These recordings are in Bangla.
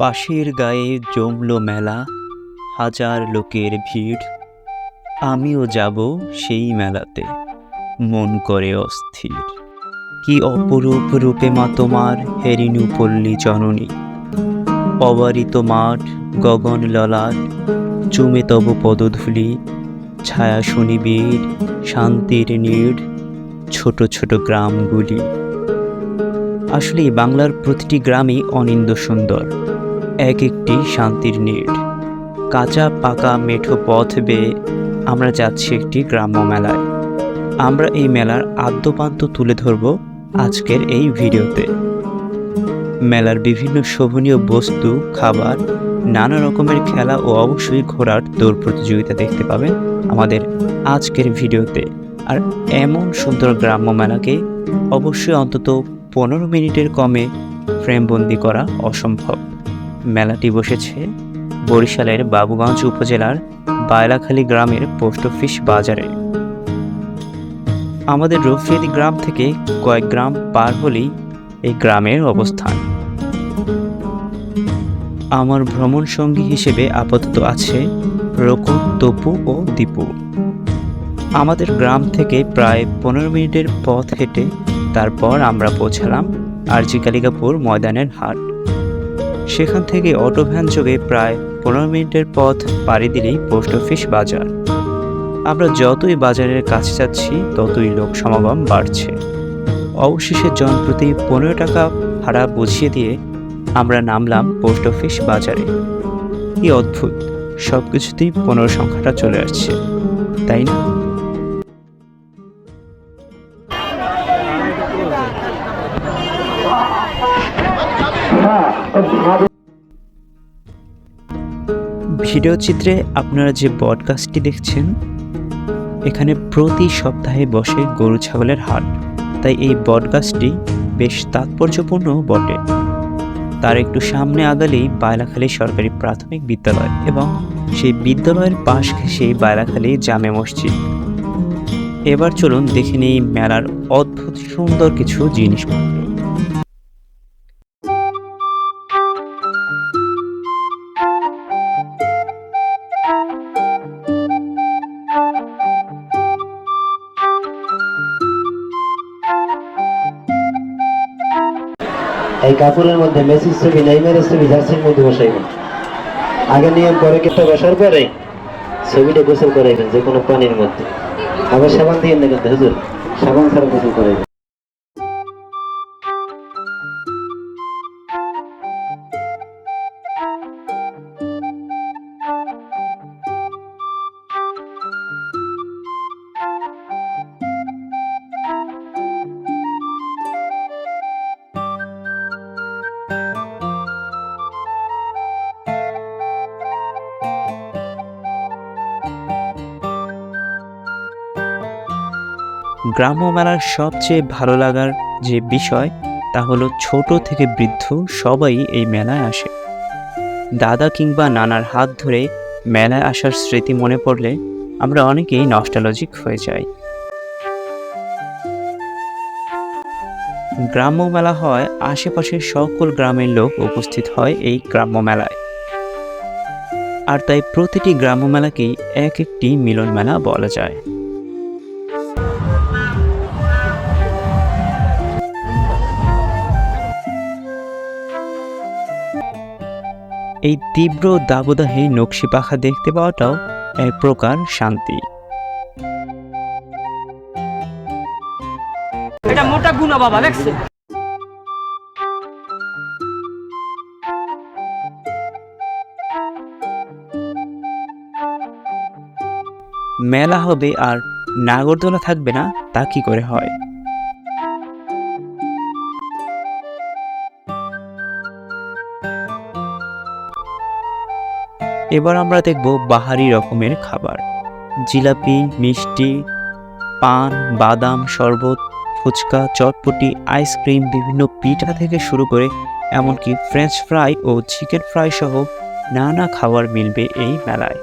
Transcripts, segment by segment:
পাশের গায়ে জমলো মেলা, হাজার লোকের ভিড়। আমিও যাব সেই মেলাতে, মন করে অস্থির। কি অপরূপ রূপে মা তোমার হেরিনু পল্লী জননী। অবারিত মাঠ, গগন ললাট, চুমে তব পদধূলি, ছায়া শনিবীর শান্তির নীড় ছোট ছোট গ্রামগুলি। আসলে বাংলার প্রতিটি গ্রামই অনিন্দ সুন্দর। এক একটি শান্তির নীড়। কাঁচা পাকা মেঠো পথ বেয়ে আমরা যাচ্ছি একটি গ্রাম্য মেলায়। আমরা এই মেলার আদ্যপান্ত তুলে ধরব আজকের এই ভিডিওতে। মেলার বিভিন্ন শোভনীয় বস্তু, খাবার, নানা রকমের খেলা ও অবশ্যই ঘোরার দৌড় প্রতিযোগিতা দেখতে পাবেন আমাদের আজকের ভিডিওতে। আর এমন সুন্দর গ্রাম্য মেলাকে অবশ্যই অন্তত পনেরো মিনিটের কমে ফ্রেমবন্দি করা অসম্ভব। মেলাটি বসেছে বরিশালের বাবুগঞ্জ উপজেলার বায়লাখালী গ্রামের পোস্ট অফিস বাজারে। আমাদের রফিয়াদি গ্রাম থেকে কয়েক গ্রাম পার হলেই এই গ্রামের অবস্থান। আমার ভ্রমণ সঙ্গী হিসেবে আপাতত আছে রকুন তপু ও দীপু। আমাদের গ্রাম থেকে প্রায় পনেরো মিনিটের পথ হেঁটে তারপর আমরা পৌঁছালাম আরজি কালিকাপুর ময়দানের হাট। সেখান থেকে অটো ভ্যান যোগে প্রায় পনেরো মিনিটের পথ পাড়ি দিলেই পোস্ট অফিস বাজার। আমরা যতই বাজারের কাছে যাচ্ছি, ততই লোক সমাগম বাড়ছে। অবশেষে জনপ্রতি পনেরো টাকা ভাড়া বুঝিয়ে দিয়ে আমরা নামলাম পোস্ট অফিস বাজারে। কি অদ্ভুত! সব কিছুতেই পনেরো সংখ্যাটা চলে আসছে, তাই না? ভিডিও চিত্রে আপনারা যে বডকাস্টটি দেখছেন, এখানে প্রতি সপ্তাহে বসে গরু ছাগলের হাট। তাই এই বডকাস্টটি বেশ তাৎপর্যপূর্ণ বটে। তার একটু সামনে আগালেই বায়লাখালী সরকারি প্রাথমিক বিদ্যালয় এবং সেই বিদ্যালয়ের পাশ ঘেঁষেই বায়লাখালী জামে মসজিদ। এবার চলুন দেখে নিই মেলার অদ্ভুত সুন্দর কিছু জিনিসপত্র। এই কাপড়ের মধ্যে মেসির ছবি, নেইমারের ছবি, জার্সির মধ্যে বসাইবেন। আগে নিয়ম করে কেটে বসার পরে ছবিটা গোসল করাইবেন যে কোনো পানির মধ্যে। আবার সাবান দিয়ে নেবেন হুজুর? সাবান ছাড়া গোসল করাইবেন। গ্রাম্য মেলার সবচেয়ে ভালো লাগার যে বিষয়, তা হলো ছোট থেকে বৃদ্ধ সবাই এই মেলায় আসে। দাদা কিংবা নানার হাত ধরে মেলায় আসার স্মৃতি মনে পড়লে আমরা অনেকেই নস্টালজিক হয়ে যাই। গ্রাম্য মেলা হয় আশেপাশের সকল গ্রামের লোক উপস্থিত হয় এই গ্রাম্য মেলায়। আর তাই প্রতিটি গ্রাম্য মেলাকেই এক একটি মিলন মেলা বলা যায়। এই তীব্র দাবদাহে নকশি পাখা দেখতে পাওয়াটাও এক প্রকার শান্তি। এটা মোটা গুণা বাবা দেখছে? মেলা হবে আর নাগরদোলা থাকবে না তা কি করে হয়? এবার আমরা দেখব বাহারি রকমের খাবার। জিলাপি, মিষ্টি, পান, বাদাম, শরবত, ফুচকা, চটপটি, আইসক্রিম, বিভিন্ন পিঠা থেকে শুরু করে এমনকি ফ্রেঞ্চ ফ্রাই ও চিকেন ফ্রাই সহ নানা খাবার মিলবে এই মেলায়।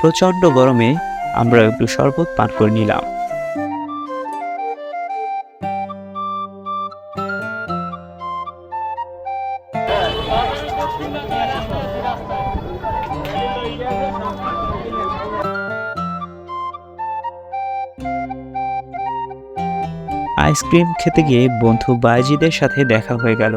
প্রচণ্ড গরমে আমরা একটু শরবত পান করে নিলাম। আইসক্রিম খেতে গিয়ে বন্ধু বাইজিদের সাথে দেখা হয়ে গেল।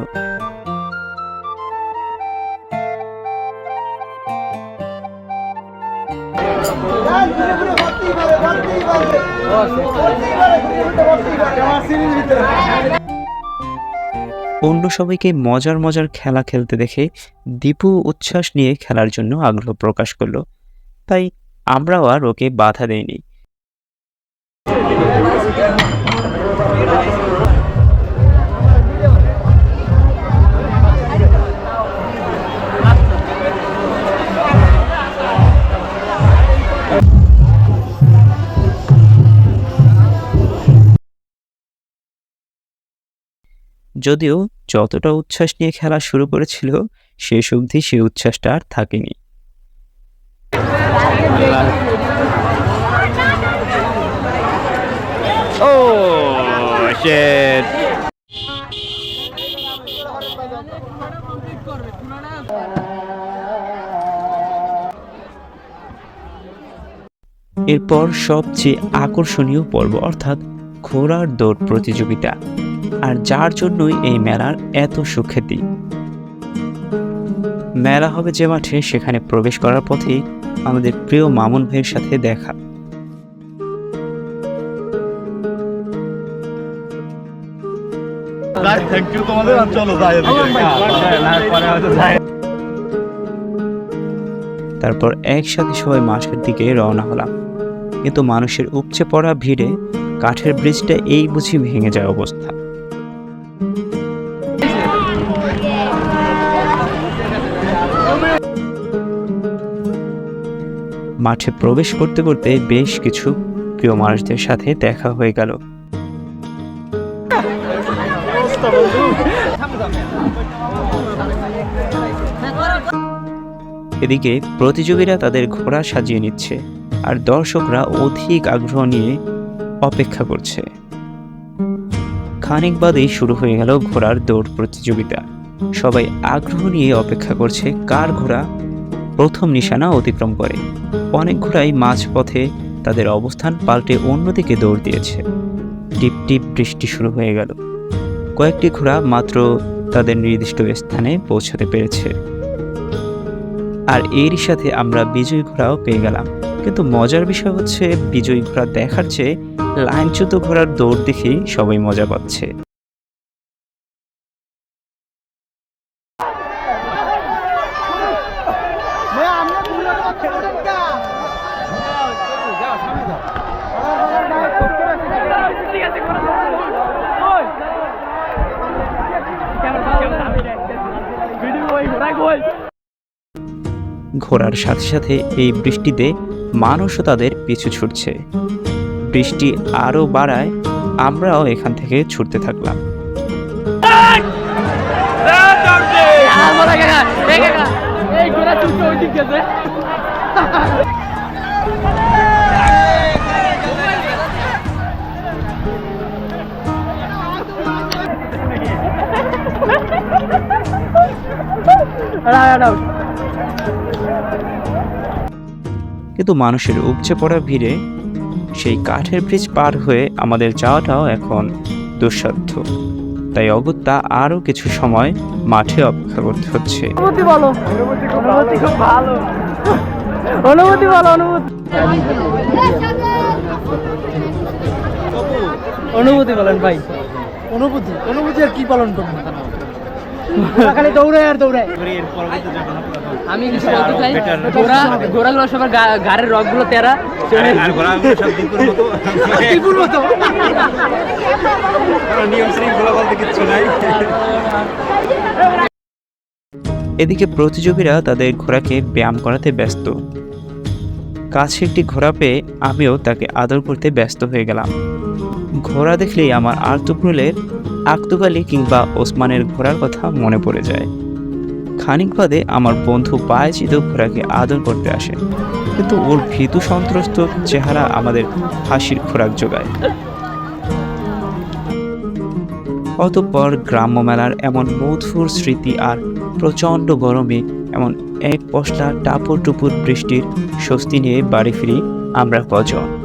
অন্য সবাইকে মজার মজার খেলা খেলতে দেখে দীপু উচ্ছ্বাস নিয়ে খেলার জন্য আগ্রহ প্রকাশ করল। তাই আমরাও আর ওকে বাধা দেইনি। যদিও যতটা উচ্ছ্বাস নিয়ে খেলা শুরু করেছিল শেষ অবধি সে উচ্ছ্বাসটা আর থাকেনি। ও শেট এরপর সবচেয়ে আকর্ষণীয় পর্ব অর্থাৎ ঘোড়ার দৌড় প্রতিযোগিতা। আর যার জন্যই এই মেলার এত সুখ্যাতি মেলা হবে যে মাঠে সেখানে প্রবেশ করার পথেই আমাদের প্রিয় মামুন ভাইয়ের সাথে দেখা। থ্যাংক ইউ তোমাদের চলো যাই পরে হয়তো যাই। তারপর একসাথে সবাই মাঠের দিকে রওনা হলাম। কিন্তু মানুষের উপচে পড়া ভিড়ে কাঠের ব্রিজটা এই বুঝি ভেঙে যায় অবস্থা। মাঠে প্রবেশ করতে করতে বেশ কিছু প্রিয় মানুষদের সাথে দেখা হয়ে গেল। এদিকে প্রতিযোগীরা তাদের ঘোড়া সাজিয়ে নিচ্ছে আর দর্শকরা অধিক আগ্রহ নিয়ে অপেক্ষা করছে। খানিক বাদেই শুরু হয়ে গেল ঘোড়ার দৌড় প্রতিযোগিতা। সবাই আগ্রহ নিয়ে অপেক্ষা করছে কার ঘোড়া প্রথম নিশানা অতিক্রম করে। অনেক ঘোড়াই মাঝপথে তাদের অবস্থান পাল্টে অন্যদিকে দৌড় দিয়েছে। টিপ টিপ বৃষ্টি শুরু হয়ে গেল। কয়েকটি ঘোড়া মাত্র তাদের নির্দিষ্ট স্থানে পৌঁছাতে পেরেছে। আর এরই সাথে আমরা বিজয়ী ঘোড়াও পেয়ে গেলাম। কিন্তু মজার বিষয় হচ্ছে, বিজয়ী ঘোড়া দেখার চেয়ে লাইনচ্যুত ঘোড়ার দৌড় দেখেই সবাই মজা পাচ্ছে। ঘোড়ার সাথে সাথে এই বৃষ্টিতে মানুষও তাদের পিছু ছুটছে। বৃষ্টি আরও বাড়ায় আমরাও এখান থেকে ছুটতে থাকলাম। এই ঘোড়া চুলছে ওই দিক গেছে কিন্তু মানুষের উপচে পড়া ভিড়ে সেই কাঠের ব্রিজ পার হয়ে আমাদের যাওয়াটাও এখন দুঃসাধ্য। তাই অগত্যা আরও কিছু সময় মাঠে অপেক্ষা করতে হচ্ছে। অনুভূতি বলো। অনুভূতি খুব ভালো। অনুভূতি বলো অনুভূতি। অনুভূতি বলেন ভাই। অনুভূতি অনুভূতি আর কি পালন করব খালি দৌড়ায় আর দৌড়ায় আমি কিছু বলতে চাই ঘোড়া ঘোড়াগুলো সবার গা- গাড়ির রগগুলো তেরা। আর ঘোড়াগুলো সব দীপুর মতো। টিপুর মতো। নিয়ম শৃঙ্খলা বলতে কিচ্ছু নাই। এদিকে প্রতিযোগীরা তাদের ঘোড়াকে ব্যায়াম করাতে ব্যস্ত। কাছে একটি ঘোড়া পেয়ে আমিও তাকে আদর করতে ব্যস্ত হয়ে গেলাম। ঘোড়া দেখলেই আমার আর্তুপ্রুলের আক্তুকালি কিংবা ওসমানের ঘোড়ার কথা মনে পড়ে যায়। খানিক বাদে আমার বন্ধু বায়চিত ঘোড়াকে আদর করতে আসে। কিন্তু ওর ভীতু সন্ত্রস্ত চেহারা আমাদের হাসির খোরাক যোগায়। অতঃপর গ্রাম্য মেলার এমন মধুর স্মৃতি আর প্রচণ্ড গরমে এমন এক পশলা টাপুর টুপুর বৃষ্টির স্বস্তি নিয়ে বাড়ি ফিরি আমরা কজন।